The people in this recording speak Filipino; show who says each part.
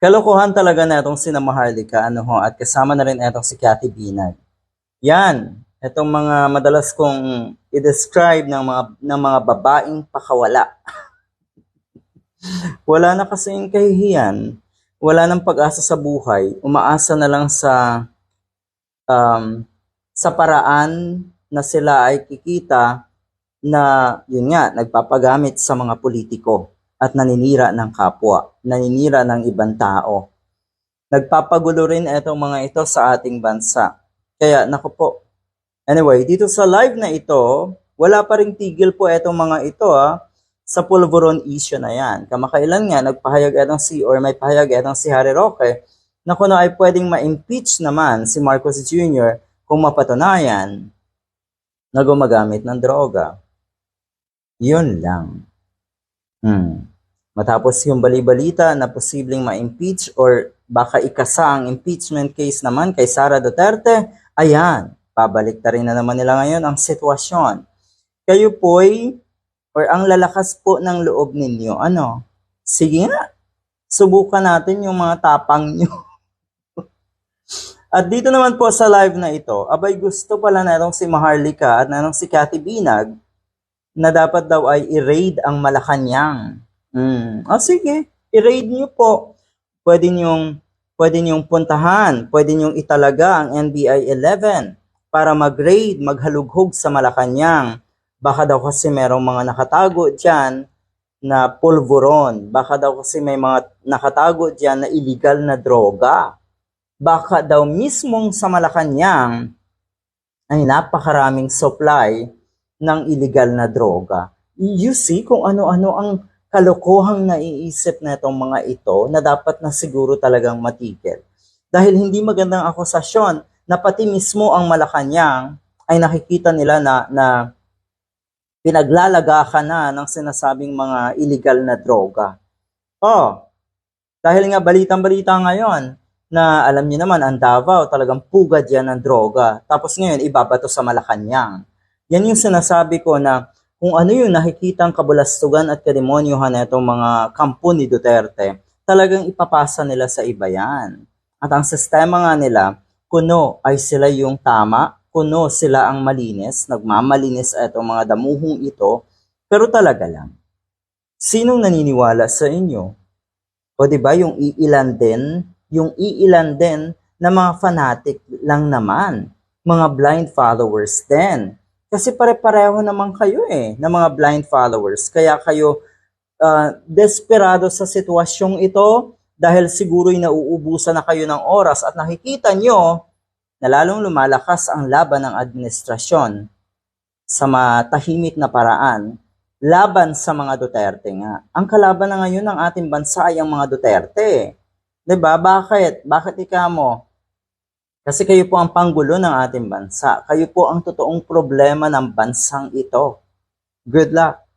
Speaker 1: Kalokohan talaga na itong sina Maharlika, ano ho, at kasama na rin itong si Cathy Binag. Yan, itong mga madalas kong i-describe ng mga, ng mga babaeng pakawala. Wala na kasing kahihiyan, wala nang pag-asa sa buhay, umaasa na lang sa um, sa paraan na sila ay kikita na yun nga, nagpapagamit sa mga politiko at naninira ng kapwa, naninira ng ibang tao. Nagpapagulo rin itong mga ito sa ating bansa. Kaya, naku po. Anyway, dito sa live na ito, wala pa ring tigil po itong mga ito ah, sa pulveron issue na yan. Kamakailan nga, nagpahayag itong si, or may pahayag itong si Harry Roque, na kung ano ay pwedeng ma-impeach naman si Marcos Jr. kung mapatunayan na gumagamit ng droga. Yun lang. Hmm. Matapos yung balibalita na posibleng ma-impeach or baka ikasa ang impeachment case naman kay Sara Duterte, ayan, pabalik na rin na naman nila ngayon ang sitwasyon. Kayo po'y, or ang lalakas po ng loob ninyo, ano, sige nga, subukan natin yung mga tapang nyo. At dito naman po sa live na ito, abay gusto pala na itong si Maharlika at na si Cathy Binag na dapat daw ay i-raid ang Malacanang. Hmm. Ah, sige, i-raid niyo po. Pwede niyong, pwede niyong puntahan, pwede niyong italaga ang NBI 11 para mag-raid, maghalughog sa Malacanang. Baka daw kasi merong mga nakatago dyan na pulveron. Baka daw kasi may mga nakatago dyan na illegal na droga. Baka daw mismong sa Malacanang ay napakaraming supply ng illegal na droga. You see kung ano-ano ang kalokohang naiisip na itong mga ito na dapat na siguro talagang matigil. Dahil hindi magandang akusasyon na pati mismo ang Malacanang ay nakikita nila na, na pinaglalaga ka na ng sinasabing mga illegal na droga. Oh, dahil nga balitang-balita ngayon na alam niyo naman ang Davao talagang pugad yan ng droga. Tapos ngayon ibabato sa Malacanang. Yan yung sinasabi ko na kung ano yung nakikitang kabulastugan at kademonyohan na itong mga kampo ni Duterte, talagang ipapasa nila sa iba yan. At ang sistema nga nila, kuno ay sila yung tama, kuno sila ang malinis, nagmamalinis itong mga damuhong ito, pero talaga lang. Sinong naniniwala sa inyo? O di ba yung iilan din, yung iilan din na mga fanatic lang naman, mga blind followers din. Kasi pare-pareho naman kayo eh, na mga blind followers. Kaya kayo uh, desperado sa sitwasyong ito dahil siguro'y nauubusan na kayo ng oras at nakikita nyo na lalong lumalakas ang laban ng administrasyon sa matahimik na paraan laban sa mga Duterte nga. Ang kalaban na ngayon ng ating bansa ay ang mga Duterte. 'Di ba? Bakit? Bakit ika mo? Kasi kayo po ang panggulo ng ating bansa. Kayo po ang totoong problema ng bansang ito. Good luck.